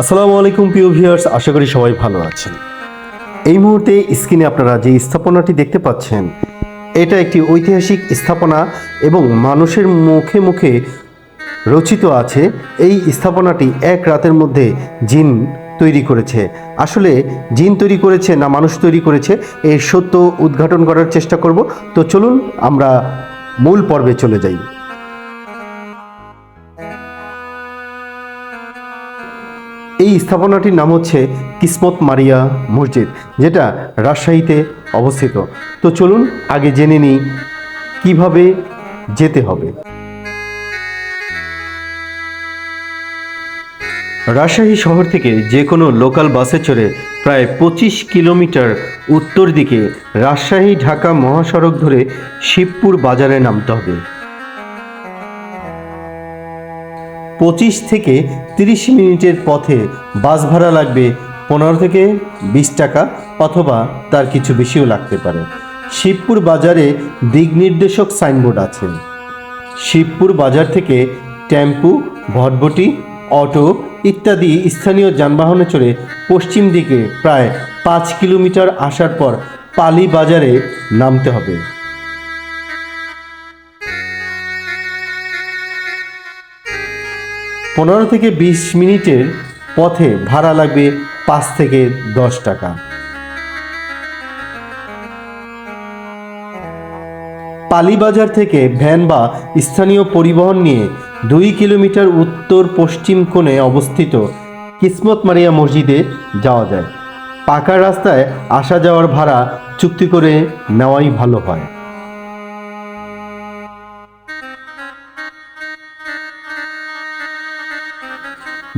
আসসালামু আলাইকুম, প্রিয় ভিউয়ার্স। আশা করি সবাই ভালো আছেন। এই মুহূর্তে স্ক্রিনে আপনারা যে স্থাপনাটি দেখতে পাচ্ছেন, এটা একটি ঐতিহাসিক স্থাপনা এবং মানুষের মুখে মুখে রচিত আছে। এই স্থাপনাটি এক রাতের মধ্যে জিন তৈরি করেছে। আসলে জিন তৈরি করেছে না মানুষ তৈরি করেছে এর সত্য উদ্ঘাটন করার চেষ্টা করব। তো চলুন, আমরা মূল পর্বে চলে যাই। এই স্থাপনাটির নাম হচ্ছে কিসমত মারিয়া মসজিদ, যেটা রাজশাহীতে অবস্থিত। তো চলুন আগে জেনে নিই কীভাবে যেতে হবে। রাজশাহী শহর থেকে যে কোনো লোকাল বাসে চড়ে প্রায় পঁচিশ কিলোমিটার উত্তর দিকে রাজশাহী ঢাকা মহাসড়ক ধরে শিবপুর বাজারে নামতে হবে। পঁচিশ থেকে তিরিশ মিনিটের পথে বাস ভাড়া লাগবে পনেরো থেকে বিশ টাকা অথবা তার কিছু বেশিও লাগতে পারে। শিবপুর বাজারে দিক নির্দেশক সাইনবোর্ড আছে। শিবপুর বাজার থেকে টেম্পু, ভটভটি, অটো ইত্যাদি স্থানীয় যানবাহনে চড়ে পশ্চিম দিকে প্রায় পাঁচ কিলোমিটার আসার পর পালি বাজারে নামতে হবে। পনেরো থেকে বিশ মিনিটের পথে ভাড়া লাগবে পাঁচ থেকে দশ টাকা। পালিবাজার থেকে ভ্যান বা স্থানীয় পরিবহন নিয়ে দুই কিলোমিটার উত্তর পশ্চিম কোণে অবস্থিত কিসমত মারিয়া মসজিদে যাওয়া যায়। পাকা রাস্তায় আসা যাওয়ার ভাড়া চুক্তি করে নেওয়াই ভালো হয়।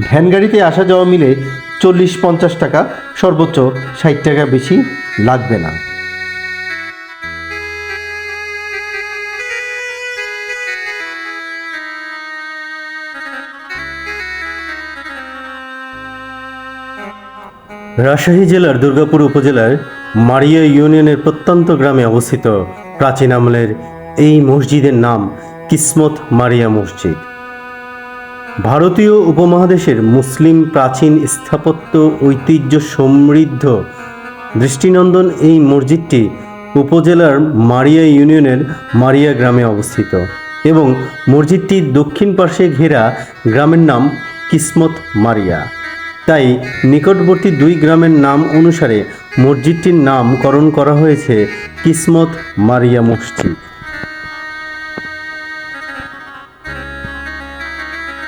ভ্যান গাড়িতে আসা যাওয়া মিলে চল্লিশ পঞ্চাশ টাকা, সর্বোচ্চ ষাট টাকা বেশি লাগবে না। রাজশাহী জেলার দুর্গাপুর উপজেলার মারিয়া ইউনিয়নের প্রত্যন্ত গ্রামে অবস্থিত প্রাচীন আমলের এই মসজিদের নাম কিসমত মারিয়া মসজিদ। ভারতীয় উপমহাদেশের মুসলিম প্রাচীন স্থাপত্য, ঐতিহ্য সমৃদ্ধ দৃষ্টিনন্দন এই মসজিদটি উপজেলার মারিয়া ইউনিয়নের মারিয়া গ্রামে অবস্থিত এবং মসজিদটির দক্ষিণ পার্শ্বে ঘেরা গ্রামের নাম কিসমত মারিয়া। তাই নিকটবর্তী দুই গ্রামের নাম অনুসারে মসজিদটির নামকরণ করা হয়েছে কিসমত মারিয়া মসজিদ।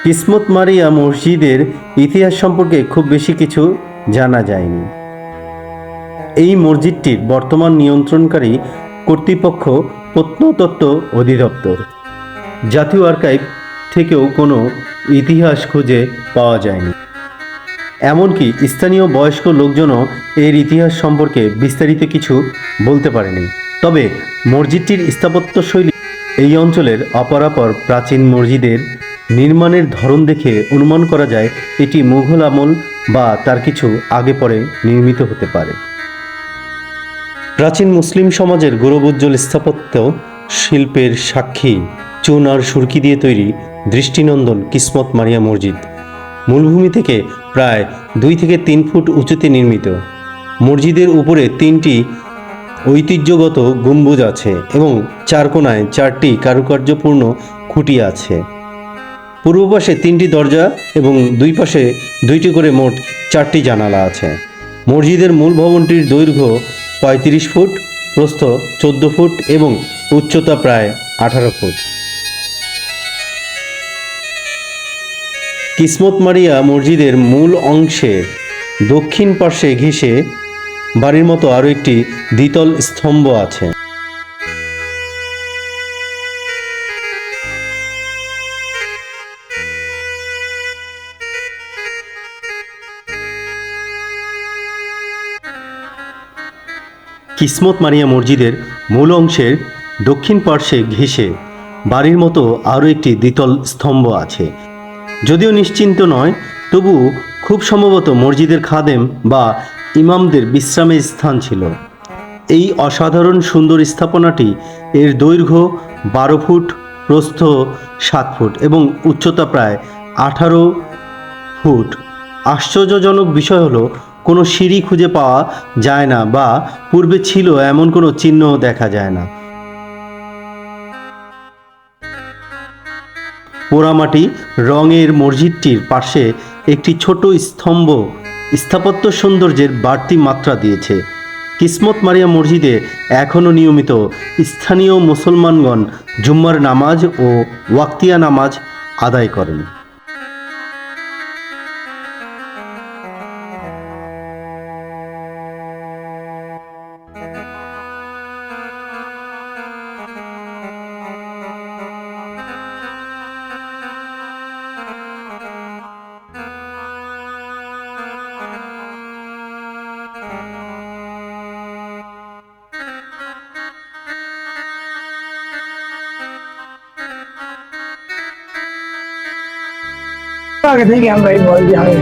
কিসমত মারিয়া মসজিদের ইতিহাস সম্পর্কে খুব বেশি কিছু জানা যায়নি। এই মসজিদটির বর্তমান নিয়ন্ত্রণকারী কর্তৃপক্ষ প্রত্নতত্ত্ব অধিদপ্তর। জাতীয় আর্কাইভ থেকেও কোনো ইতিহাস খুঁজে পাওয়া যায়নি। এমনকি স্থানীয় বয়স্ক লোকজনও এর ইতিহাস সম্পর্কে বিস্তারিত কিছু বলতে পারেনি। তবে মসজিদটির স্থাপত্যশৈলী এই অঞ্চলের অপরাপর প্রাচীন মসজিদের নির্মাণের ধরন দেখে অনুমান করা যায় এটি মুঘল আমল বা তার কিছু আগে পরে নির্মিত হতে পারে। প্রাচীন মুসলিম সমাজের গৌরবোজ্জ্বল স্থাপত্য, শিল্পের সাক্ষী, চুন আর সুরকি দিয়ে তৈরি দৃষ্টিনন্দন কিসমত মারিয়া মসজিদ। মূলভূমি থেকে প্রায় দুই থেকে তিন ফুট উঁচুতে নির্মিত। মসজিদের উপরে তিনটি ঐতিহ্যগত গম্বুজ আছে এবং চার কোনায় চারটি কারুকার্যপূর্ণ খুঁটি আছে। পূর্ব পাশে তিনটি দরজা এবং দুই পাশে দুইটি করে মোট চারটি জানালা আছে। মসজিদের মূল ভবনটির দৈর্ঘ্য পঁয়ত্রিশ ফুট, প্রস্থ চোদ্দ ফুট এবং উচ্চতা প্রায় আঠারো ফুট। কিসমত মারিয়া মসজিদের মূল অংশে দক্ষিণ পার্শ্বে ঘেঁষে বাড়ির মতো আরও একটি দ্বিতল স্তম্ভ আছে। কিসমত মারিয়া মসজিদের মূল অংশের দক্ষিণ পার্শ্বে ঘেঁষে বাড়ির মতো আরও একটি দ্বিতল স্তম্ভ আছে। যদিও নিশ্চিন্ত নয়, তবু খুব সম্ভবত মসজিদের খাদেম বা ইমামদের বিশ্রামের স্থান ছিল। এই অসাধারণ সুন্দর স্থাপনাটি এর দৈর্ঘ্য বারো ফুট, প্রস্থ সাত ফুট এবং উচ্চতা প্রায় আঠারো ফুট। আশ্চর্যজনক বিষয় হলো কোনো সিঁড়ি খুঁজে পাওয়া যায় না বা পূর্বে ছিল এমন কোনো চিহ্ন দেখা যায় না। পোড়ামাটি রঙের মসজিদটির পাশে একটি ছোট স্তম্ভ স্থাপত্য সৌন্দর্যের বাড়তি মাত্রা দিয়েছে। কিসমত মারিয়া মসজিদে এখনও নিয়মিত স্থানীয় মুসলমানগণ জুম্মার নামাজ ও ওয়াক্তিয়া নামাজ আদায় করেন। আগে থেকে আমরা এই আমি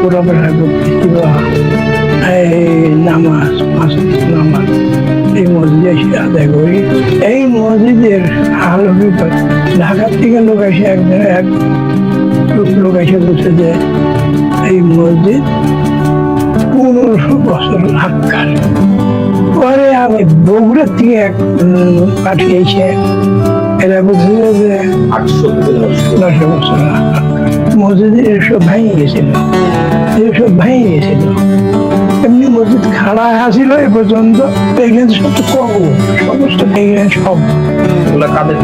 পুরোপুরি করতেছি বা এই নামাজ নামাজ এই মসজিদে এসে আদায় করি এই মসজিদের আলোকিত ঢাকার থেকে লোক এসে একজন এক লোক এসে বলছে যে এই মসজিদ পনেরোশো বছর আগকার পরে আমি বগুড়ার থেকে এক পাঠিয়েছে এরা বলছিল যে দশটা বছর আগকার। মসজিদের এসব ভেঙে গেছিল। এসব ভেঙে গেছিল। এমনি মসজিদ খাড়া আসিল এ পর্যন্ত এখানে সব তো কম সমস্ত এখানে সব। কাদের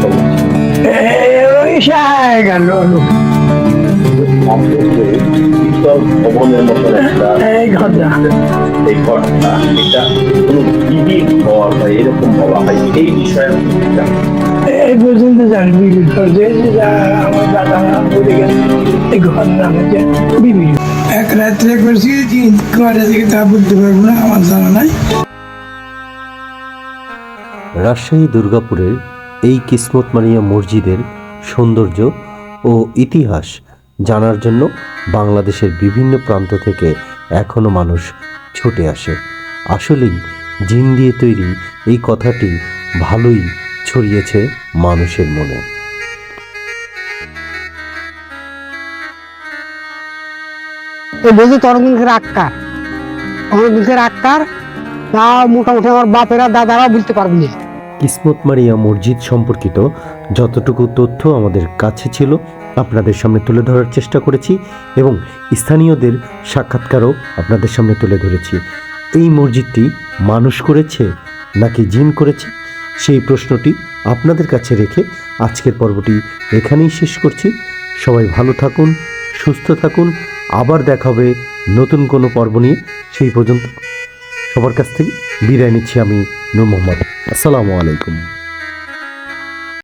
এই ঘরটা। এই ঘরটা এটা কোনো বিবির ঘর বা এরকম বলা হয় এই বিষয়ে আমি কি জানি? এই পর্যন্ত জানি বিবির ঘর। যে যে যা- আমার দাদা বলে গেছে। এক রাত্রে থেকে তা পারব না, আমার জানা নাই। রাজশাহী দুর্গাপুরের এই কিসমত মারিয়া মসজিদের সৌন্দর্য ও ইতিহাস জানার জন্য বাংলাদেশের বিভিন্ন প্রান্ত থেকে এখনও মানুষ ছুটে আসে। আসলেই জিন দিয়ে তৈরি এই কথাটি ভালোই ছড়িয়েছে মানুষের মনে। এই বলছি তোর মুখের আক্কার? আক্কার? তা মোটামুটি আমার বাপেরা দাদারা বলতে পারব না। কিসমত মারিয়া মসজিদ সম্পর্কিত যতটুকু তথ্য আমাদের কাছে ছিল, আপনাদের সামনে তুলে ধরার চেষ্টা করেছি এবং স্থানীয়দের সাক্ষাৎকারও আপনাদের সামনে তুলে ধরেছি। এই মসজিদটি মানুষ করেছে নাকি জিন করেছে? সেই প্রশ্নটি আপনাদের কাছে রেখে আজকের পর্বটি এখানেই শেষ করছি। সবাই ভালো থাকুন, সুস্থ থাকুন আবার দেখা হবে নতুন কোনো পর্ব নিয়ে। সেই পর্যন্ত সবার কাছ থেকে বিদায় নিচ্ছি আমি নূর মোহাম্মদ। আসসালামু আলাইকুম।